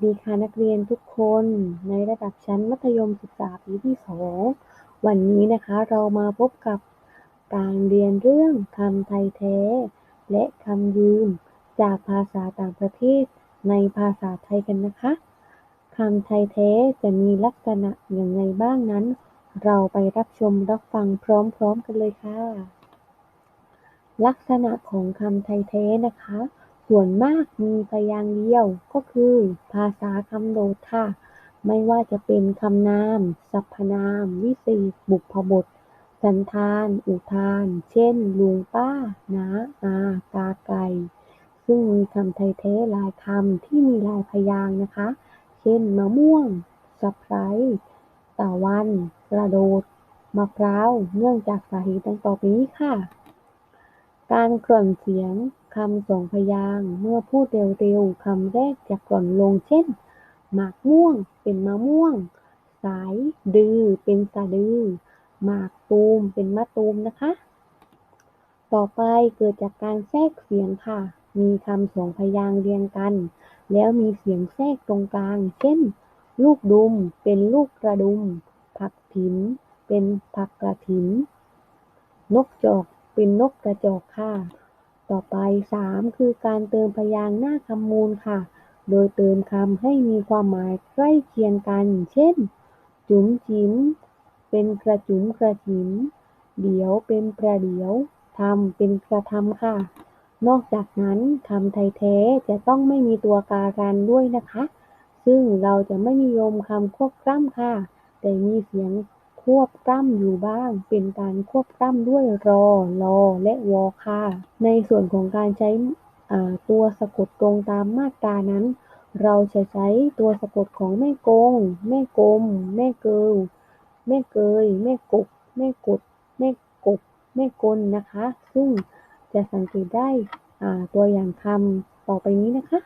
สวัสดีค่ะนักเรียนทุกคนในระดับชั้นมัธยมศึกษาปีที่ 2 วันนี้นะคะเรามาพบกับการเรียนเรื่องคำไทยแท้ และคำยืม จากภาษาต่างประเทศในภาษาไทยกันนะคะคำไทยแท้จะมีลักษณะอย่างไรบ้างนั้น เราไปรับชมรับฟังพร้อมๆกันเลยค่ะ ลักษณะของคำไทยแท้นะคะ ส่วนมากมีพยางค์เดียว ก็คือ ภาษาคำโดดค่ะ ไม่ว่าจะเป็นคำนาม สรรพนาม วิเศษ บุพบท สันธาน อุทาน เช่น ลุง ป้า น้า อา กา ไก่ ซึ่งมีคำไทยแท้หลายคำที่มีหลายพยางค์นะคะ เช่น มะม่วง สะไพรตะวัน กระโดด มะพร้าว เนื่องจากสาเหตุดังต่อไปนี้ค่ะ การเกร่อนเสียง คำสองพยางค์เมื่อพูดเร็วๆคำแรกจะกร่อนลงเช่นหมากม่วงเป็นมะม่วง สายดือเป็นสะดือ หมากตูมเป็นมะตูมนะคะ ต่อไปเกิดจากการแทรกเสียงค่ะ มีคำสองพยางค์เรียงกัน แล้วมีเสียงแทรกตรงกลาง เช่น ลูกดุมเป็นลูกกระดุม ผักถินเป็นผักกระถิน นกจอกเป็นนกกระจอกค่ะ ต่อไปสามคือการเติมพยางค์หน้าคำมูลค่ะ โดยเติมคำให้มีความหมายใกล้เคียงกัน เช่น จุ๋มจิ๋มเป็นกระจุ๋มกระจิ๋มเดี๋ยวเป็นประเดี๋ยวทำเป็นกระทำค่ะ นอกจากนั้นคำไทยแท้จะต้องไม่มีตัวการันด้วยนะคะ ซึ่งเราจะไม่นิยมคำควบกล้ำค่ะ แต่มีเสียง วบกล้ำอยู่บ้าง เป็นการควบกล้ำด้วย รอ ลอ และ วอ ค่ะ ในส่วนของการใช้ตัวสะกดตรงตามมาตรานั้น เราจะใช้ตัวสะกดของแม่กง แม่กลม แม่เกิลแม่เกย แม่กกแม่กด แม่กบ แม่กลนะคะ ซึ่งจะสังเกตได้ตัวอย่างคำต่อไปนี้นะคะ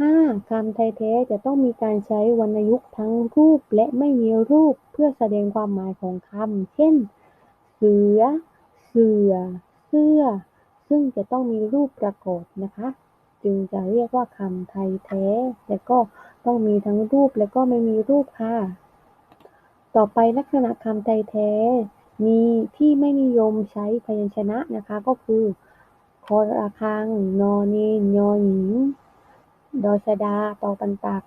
5. คำไทยแท้จะต้องมีการใช้วรรณยุกต์ทั้งรูปและไม่มีรูปเพื่อแสดงความหมายของคำ เช่น เสือ เสือ เสื้อ ซึ่งจะต้องมีรูปประกอบนะคะ จึงจะเรียกว่าคำไทยแท้ แต่ก็ต้องมีทั้งรูปและก็ไม่มีรูปค่ะ ต่อไปลักษณะคำไทยแท้ มีที่ไม่นิยมใช้พยัญชนะนะคะก็คือ คอระฆัง นอเนนยอหญิง ดอชดา ตอปันตัก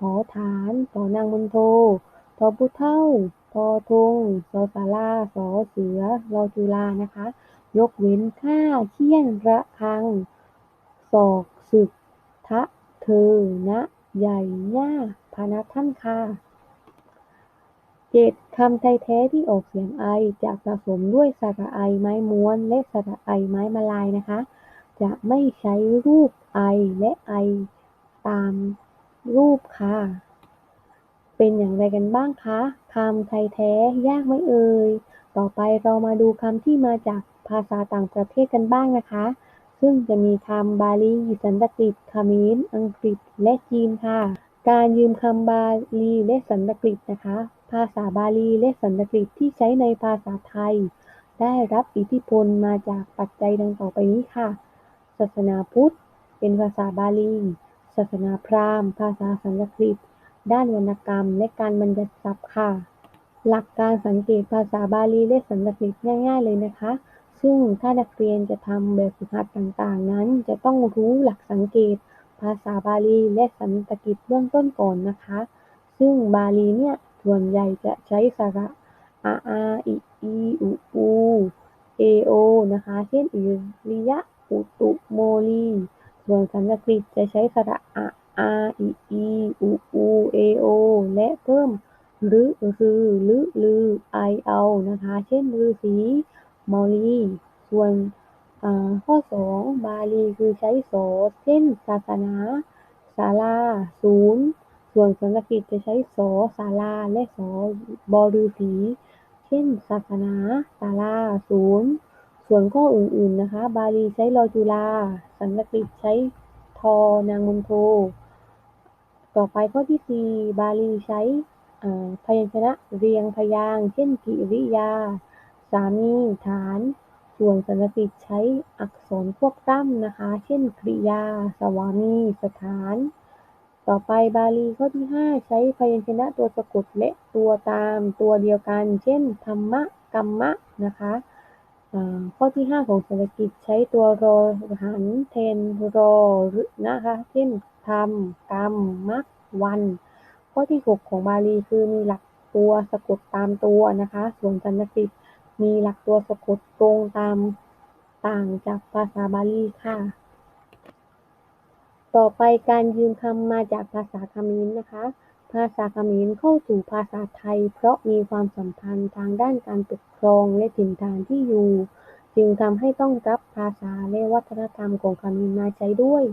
ถอฐานตอนางมนโททอผู้เท่าทอทงสอสาราสอเสือรอจุลานะคะ ยกเว้นข้าเชี่ยนระคัง ศอกศึก ทะเธอนะใหญ่ย่าพานะท่านค่ะเจ็ดคำไทยแท้ที่ออกเสียงไอจะผสมด้วยสระไอไม้ม้วน และสระไอไม้มาลายนะคะ จะไม่ใช้รูปไอและไอ ตามรูปค่ะ เป็นอย่างไรกันบ้างคะคำไทยแท้ยากไหมเอ่ย ต่อไปเรามาดูคำที่มาจากภาษาต่างประเทศกันบ้างนะคะ ซึ่งจะมีคำบาลีสันสกฤตเขมรอังกฤษ และจีนค่ะ การยืมคำบาลีและสันสกฤตนะคะ ภาษาบาลีและสันสกฤตที่ใช้ในภาษาไทย ได้รับอิทธิพลมาจากปัจจัยดังต่อไปนี้ค่ะ ศาสนาพุทธ เป็นภาษาบาลี ศาสนาพราหมณ์ ภาษาสันสกฤต ด้านวรรณกรรม และการบัญญัติศัพท์ค่ะ หลักการสังเกตภาษาบาลีและสันสกฤตง่ายๆเลยนะคะ ซึ่งถ้านักเรียนจะทำแบบฝึกหัดต่างๆ นั้น จะต้องรู้หลักสังเกต ภาษาบาลีและสันสกฤตเบื้องต้นก่อนนะคะ ซึ่งบาลีเนี่ยส่วนใหญ่จะใช้สระอาอาอิอีอุอูเอโอนะคะ เช่นอิริยะอุตุโมลี วนสันสกฤตจะใช้สระอะอาอิอีอุอูเอโอ และเพิ่มหรึรือลึลือไอเอา นะคะ เช่นฤาษีมอลีส่วนข้อสองบาลีคือใช้โสเช่น ศาสนาศาลาศูนย์ ส่วนสันสกฤตจะใช้โสศาลา และโสบอฤาษีเช่น ศาสนาศาลาศูนย์ ส่วนข้ออื่นๆนะคะ บาลีใช้รอจุลา สันสกฤตใช้ทอนางมณโท ต่อไปข้อที่สี่บาลีใช้พยัญชนะเรียงพยาง เช่นกิริยา สามีฐาน ส่วนสันสกฤตใช้อักษรควบกล้ำนะคะ เช่นกริยา สวามี สถาน ต่อไปบาลีข้อที่ 5 ใช้พยัญชนะตัวสะกดและตัวตามตัวเดียวกัน เช่นธรรมะกัมมะนะคะ ข้อที่ 5 ของเศรษฐกิจใช้ตัวรอหันเทนรอนะคะ เช่นธรรมกรรมมักวัน ข้อที่ 6 ของบาลีคือมีหลักตัวสะกดตามตัวนะคะ ส่วนสันสกฤตมีหลักตัวสะกดตรงตามต่างจากภาษาบาลีค่ะ ต่อไปการยืมคำมาจากภาษาเขมรนะคะ ภาษาเขมรเข้าสู่ภาษาไทย เพราะมีความสัมพันธ์ทางด้านการปกครองและถิ่นฐานที่อยู่ จึงทำให้ต้องรับภาษาและวัฒนธรรมของเขมรมาใช้ด้วย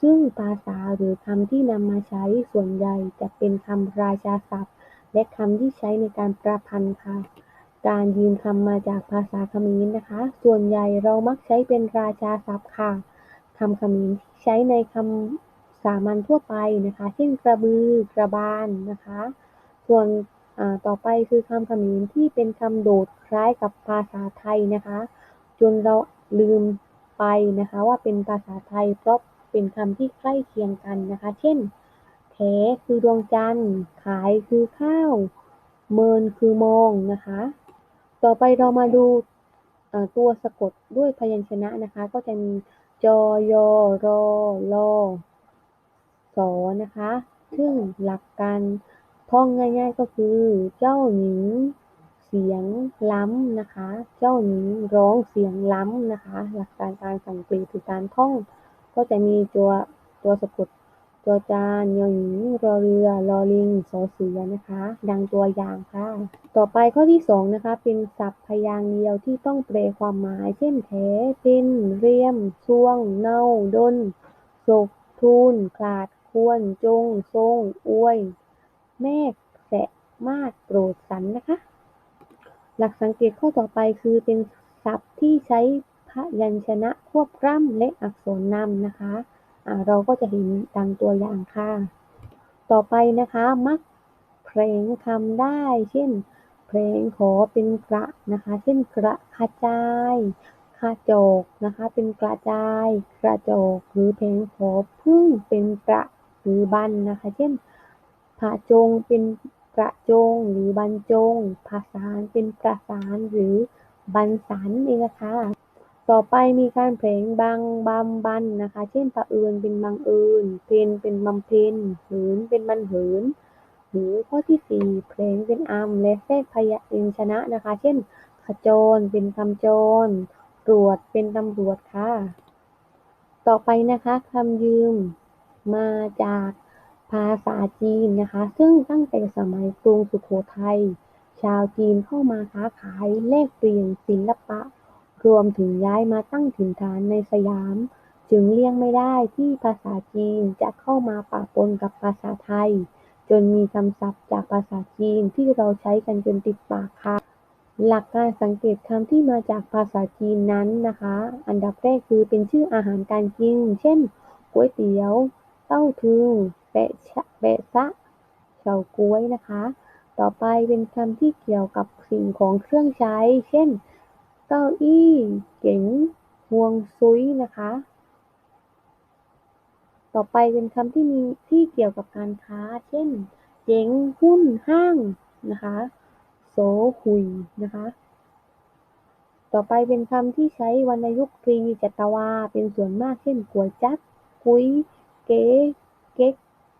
ซึ่งภาษาหรือคำที่นำมาใช้ส่วนใหญ่จะเป็นคำราชาศัพท์ และคำที่ใช้ในการประพันธ์ค่ะ การยืมคำมาจากภาษาเขมรนะคะ ส่วนใหญ่เรามักใช้เป็นราชาศัพท์ค่ะคำเขมรที่ใช้ในคำ สามัญทั่วไปนะคะ เช่นกระบือกระบาลนะคะ ส่วนต่อไปคือคำเขมรที่เป็นคำโดดคล้ายกับภาษาไทยนะคะ จนเราลืมไปนะคะว่าเป็นภาษาไทยเพราะเป็นคำที่ใกล้เคียงกันนะคะ เช่นแถคือดวงจันทร์ ขายคือข้าว เมินคือมองนะคะ ต่อไปเรามาดูตัวสะกดด้วยพยัญชนะนะคะ ก็จะมีจอยอรอลอ สอนะคะ ซึ่งหลักการท่องง่าย ๆก็คือ เจ้าหญิงเสียงล้ำนะคะ เจ้าหญิงร้องเสียงล้ำนะคะ หลักการการสังเกตคือการท่อง ก็จะมีตัวตัวสะกดตัวจานยอหญิงรอเรือรอลิงสอเสือนะคะ ดังตัวอย่างค่ะ ต่อไปข้อที่สองนะคะ เป็นศัพท์พยางค์เดียวที่ต้องแปลความหมาย เช่นแถเป็นเรียมช่วง เน่าด้นศกทูนขลาด ควรจงทรงอวยแม่แสะมาดโปรดสันนะคะ หลักสังเกตข้อต่อไปคือเป็นศัพท์ที่ใช้พยัญชนะควบกล้ำและอักษรนำนะคะเราก็จะเห็นดังตัวอย่างค่ะ ต่อไปนะคะ มักเพลงคำได้ เช่น เพลงขอเป็นกระนะคะ เช่นกระขจายขจกนะคะ เป็นกระจาย กระจกหรือเพลงขอพึ่งเป็นกระ หรือบันนะคะ เช่นผาจงเป็นกระจง หรือบรรจงภาษานเป็นประสานหรือบรรสันเองนะคะ ต่อไปมีการเพลงบางบำบันนะคะ เช่นปะเอือนเป็นบางเอืนเพนเป็นบำเพ็ญหืนเป็นบันหืนหรือข้อที่สี่เพลงเป็นอัมและแทรกพยาอินชนะนะคะ เช่น ขจร เป็นคำโจร ตรวจ เป็นตำรวจค่ะ ต่อไปนะคะคำยืม มาจากภาษาจีนนะคะ ซึ่งตั้งแต่สมัยกรุงสุโขทัย ชาวจีนเข้ามาค้าขายแลกเปลี่ยนศิลปะ รวมถึงย้ายมาตั้งถิ่นฐานในสยาม จึงเลี่ยงไม่ได้ที่ภาษาจีนจะเข้ามาปะปนกับภาษาไทย จนมีคำศัพท์จากภาษาจีนที่เราใช้กันจนติดปากค่ะ หลักการสังเกตคำที่มาจากภาษาจีนนั้นนะคะ อันดับแรกคือเป็นชื่ออาหารการกิน เช่นก๋วยเตี๋ยว เต้าถึงแปะชะแปะซะเฉาก้วยนะคะ ต่อไปเป็นคำที่เกี่ยวกับสิ่งของเครื่องใช้ เช่น เก้าอี้เก๋งห่วงซุยนะคะ ต่อไปเป็นคำที่มีที่เกี่ยวกับการค้า เช่นเจ๋งหุ้นห้างนะคะโสหุยนะคะต่อไปเป็นคำที่ใช้วรรณยุกต์ตรีจัตวา เป็นส่วนมากเช่นก๋วยจั๊บคุย เก๋เก๊ก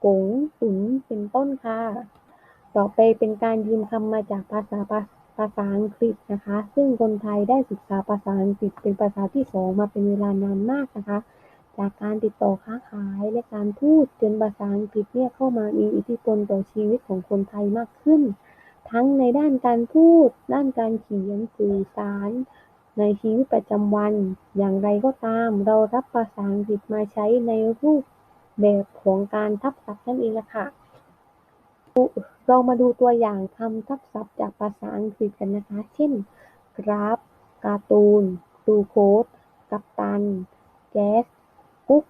กงตุนเป็นต้นค่ะ ต่อไปเป็นการยืมคำมาจากภาษาภาษาอังกฤษนะคะ ซึ่งคนไทยได้ศึกษาภาษาอังกฤษเป็นภาษาที่สองมาเป็นเวลานานมากนะคะ จากการติดต่อค้าขายและการพูดจนภาษาอังกฤษเนี่ยเข้ามามีอิทธิพลต่อชีวิตของคนไทยมากขึ้น ทั้งในด้านการพูด ด้านการเขียนสื่อสารในชีวิตประจำวัน อย่างไรก็ตาม เรารับภาษาอังกฤษมาใช้ในรูป แบบของการทับศัพท์นั่นเองละค่ะ เรามาดูตัวอย่างคำทับศัพท์จากภาษาอังกฤษกันนะคะ เช่น กราฟ การ์ตูนตูโค้ด กัปตัน แก๊ส กุ๊ก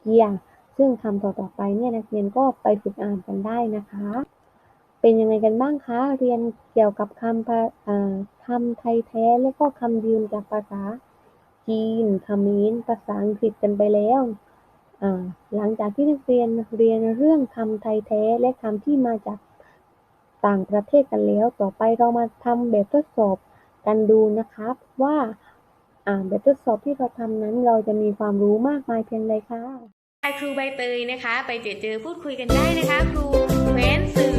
เกียร์ซึ่งคำต่อๆไปเนี่ยนักเรียนก็ไปฝึกอ่านกันได้นะคะ เป็นยังไงกันบ้างคะ เรียนเกี่ยวกับคำคำไทยแท้และก็คำยืมจากภาษาจีนคำมินภาษาอังกฤษกันไปแล้ว หลังจากที่นักเรียนเรียนเรื่องคำไทยแท้และคำที่มาจากต่างประเทศกันแล้ว ต่อไปเรามาทำแบบทดสอบกันดูนะครับ ว่าอ่าแบบทดสอบที่เราทำนั้นเราจะมีความรู้มากมายเพียงใดค่ะครูใบเตยนะคะ ไปเจอเจอพูดคุยกันได้นะคะ ครูแขวนสื่อ